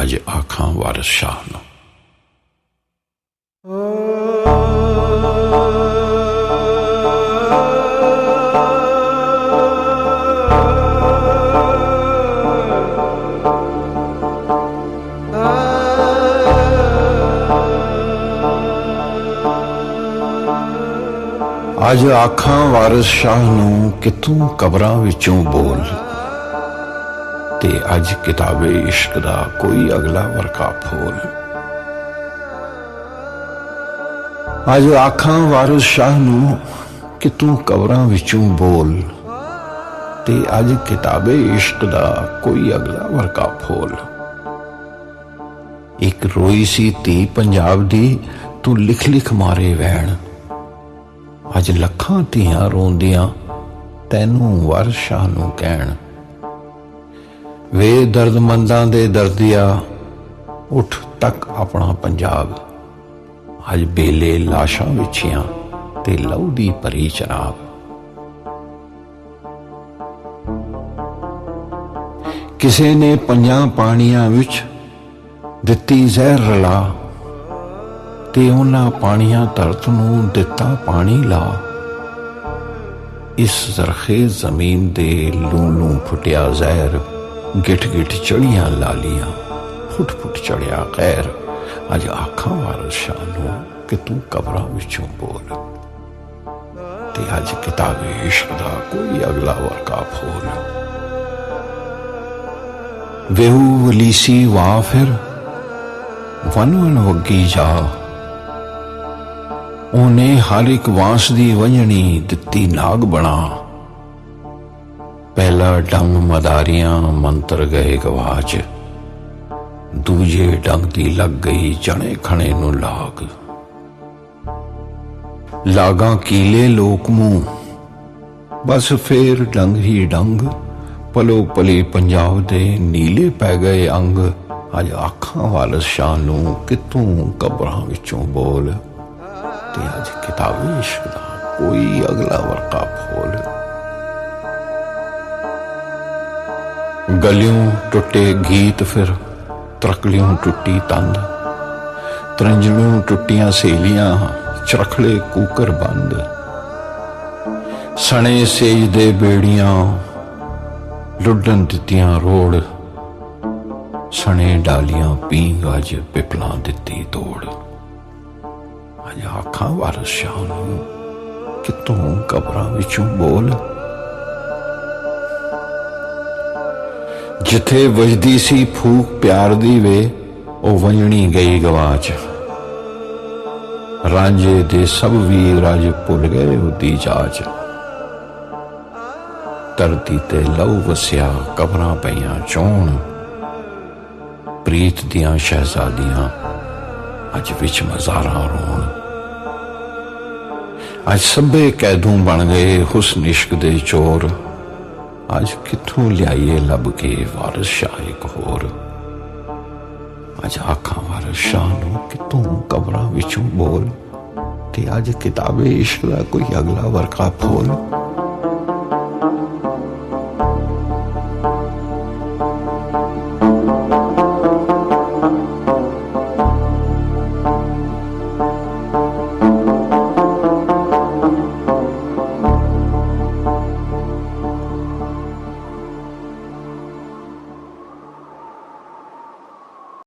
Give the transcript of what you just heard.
ਅੱਜ ਆਖਾਂ ਵਾਰਿਸ ਸ਼ਾਹ ਨੂੰ ਅੱਜ ਆਖਾਂ ਵਾਰਿਸ ਸ਼ਾਹ ਨੂੰ ਕਿ ਤੂੰ ਕਬਰਾਂ ਵਿੱਚੋਂ ਬੋਲ ਤੇ ਅੱਜ ਕਿਤਾਬੇ ਇਸ਼ਕ ਦਾ ਕੋਈ ਅਗਲਾ ਵਰਕਾ ਫੋਲ। ਅੱਜ ਆਖਾਂ ਵਾਰਿਸ ਸ਼ਾਹ ਨੂੰ ਕਿ ਤੂੰ ਕਬਰਾਂ ਵਿੱਚੋਂ ਬੋਲ। ਤੇ ਅੱਜ ਕਿਤਾਬੇ ਇਸ਼ਕ ਦਾ ਕੋਈ ਅਗਲਾ ਵਰਕਾ ਫੋਲ। ਇੱਕ ਰੋਈ ਸੀ ਧੀ ਪੰਜਾਬ ਦੀ, ਤੂੰ ਲਿਖ ਲਿਖ ਮਾਰੇ ਵਹਿਣ ਅੱਜ ਲੱਖਾਂ ਧੀਆਂ ਰੋਂਦੀਆਂ, ਤੈਨੂੰ ਵਰਸ਼ਾ ਨੂੰ ਕਹਿਣ। ਵੇ ਦਰਦਮੰਦਾਂ ਦੇ ਦਰਦਿਆ, ਉਠ ਤੱਕ ਆਪਣਾ ਪੰਜਾਬ। ਅੱਜ ਬੇਲੇ ਲਾਸ਼ਾਂ ਵਿਛੀਆਂ ਤੇ ਲਹੂ ਦੀ ਭਰੀ ਚਰਾਬ ਕਿਸੇ ਨੇ ਪੰਜਾਂ ਪਾਣੀਆਂ ਵਿੱਚ ਦਿੱਤੀ ਜ਼ਹਿਰ ਰਲਾ ਤੇ ਉਹਨਾਂ ਪਾਣੀਆਂ ਧਰਤ ਨੂੰ ਦਿੱਤਾ ਪਾਣੀ ਲਾ। ਇਸ ਜ਼ਰਖੇ ਜ਼ਮੀਨ ਦੇ ਲੂੰ ਲੂ ਫੁੱਟਿਆ ਜ਼ਹਿਰ ਗਿੱਠ ਗਿੱਠ ਚੜੀਆਂ ਲਾਲੀਆਂ ਫੁੱਟ ਫੁੱਟ ਚੜਿਆ ਖੈਰ। ਅੱਜ ਆਖਾਂ ਵਾਰ ਸ਼ਾਹ ਨੂੰ ਕਿ ਤੂੰ ਕਬਰਾਂ ਵਿੱਚੋਂ ਬੋਲ। ਤੇ ਅੱਜ ਕਿਤਾਬੇ ਇਸ਼ਕ ਦਾ ਕੋਈ ਅਗਲਾ ਵਰਕਾ ਫੋਲ। ਵੇਹੂ ਵਲੀਸੀ ਵਾ ਫਿਰ ਵਨ ਵਨ ਵਗੀ ਜਾ। ਉਹਨੇ ਹਰ ਇੱਕ ਵਾਂਸ ਦੀ ਵੰਜਣੀ ਦਿੱਤੀ ਨਾਗ ਬਣਾ। ਪਹਿਲਾ ਡੰਗ ਮਦਾਰੀਆਂ, ਮੰਤਰ ਗਏ ਗਵਾਚ ਦੂਜੇ ਡੰਗ ਦੀ ਲੱਗ ਗਈ ਜਣੇ ਖਣੇ ਨੂੰ ਲਾਗ। ਲਾਗਾ ਕੀਲੇ ਲੋਕ ਮੂੰ ਬਸ ਫੇਰ ਡੰਗ ਹੀ ਡੰਗ ਪਲੋ ਪਲੀ ਪੰਜਾਬ ਦੇ ਨੀਲੇ ਪੈ ਗਏ ਅੰਗ। ਅੱਜ ਅੱਖਾਂ ਵਾਲ ਸ਼ਾਹ ਨੂੰ ਕਿਤੋਂ ਕਬਰਾਂ ਵਿੱਚੋਂ ਬੋਲ। ਤੇ ਅੱਜ ਕਿਤਾਬੀ ਇਸ਼ਕ ਕੋਈ ਅਗਲਾ ਵਰਕਾ ਫੋਲ ਗਲਿयों ਟੁੱਟੇ ਗੀਤ ਫਿਰ ਤਰਕਲਿयों ਟੁੱਟੀ ਤੰਦ। ਤਰੰਜਲੋਂ ਟੁੱਟੀਆਂ ਸੇਲੀਆਂ ਚਰਖਲੇ ਕੂਕਰ ਬੰਦ। ਸਣੇ ਸੇਜ ਦੇ ਬੇੜੀਆਂ ਲੁੱਡਣ ਦਿੱਤੀਆਂ ਰੋੜ। ਸਣੇ ਡਾਲੀਆਂ ਪੀਂਗ ਅੱਜ ਪਿਪਲਾਂ ਦਿੱਤੀ ਤੋੜ। ਅੱਜ ਆਖਾਂ ਵਾਰਸ ਸ਼ਾਹ ਨੂੰ ਕਿ ਤੂੰ ਕਬਰਾਂ ਵਿੱਚੋਂ ਬੋਲ? ਜਿੱਥੇ ਵਜਦੀ ਸੀ ਫੂਕ ਪਿਆਰ ਦੀ ਵੇ, ਉਹ ਵੰਜਣੀ ਗਈ ਗਵਾਚ ਰਾਂਝੇ ਦੇ ਸਭ ਵੀਰ ਰਾਜ ਭੁੱਲ ਗਏ ਉਹਦੀ ਜਾਚ ਧਰਤੀ ਤੇ ਲਹੂ ਵਸਿਆ ਕਬਰਾਂ ਪਈਆਂ ਚੋਣ। ਪ੍ਰੀਤ ਦੀਆਂ ਸ਼ਹਿਜ਼ਾਦੀਆਂ ਅੱਜ ਵਿੱਚ ਮਜ਼ਾਰਾਂ ਰੋਣ। ਅੱਜ ਸਭੇ ਕੈਦੂ ਬਣ ਗਏ ਹੁਸਨ ਇਸ਼ਕ ਦੇ ਚੋਰ। ਅੱਜ ਕਿੱਥੋਂ ਲਿਆਈਏ ਲੱਭ ਕੇ ਵਾਰਿਸ ਸ਼ਾਹ ਇੱਕ ਹੋਰ ਅੱਜ ਆਖਾਂ ਵਾਰਿਸ ਸ਼ਾਹ ਨੂੰ ਕਿਤੋਂ ਕਬਰਾਂ ਵਿੱਚੋਂ ਬੋਲ ਤੇ ਅੱਜ ਕਿਤਾਬੇ ਇਸ਼ਕ ਦਾ ਕੋਈ ਅਗਲਾ ਵਰਕਾ ਫੋਲ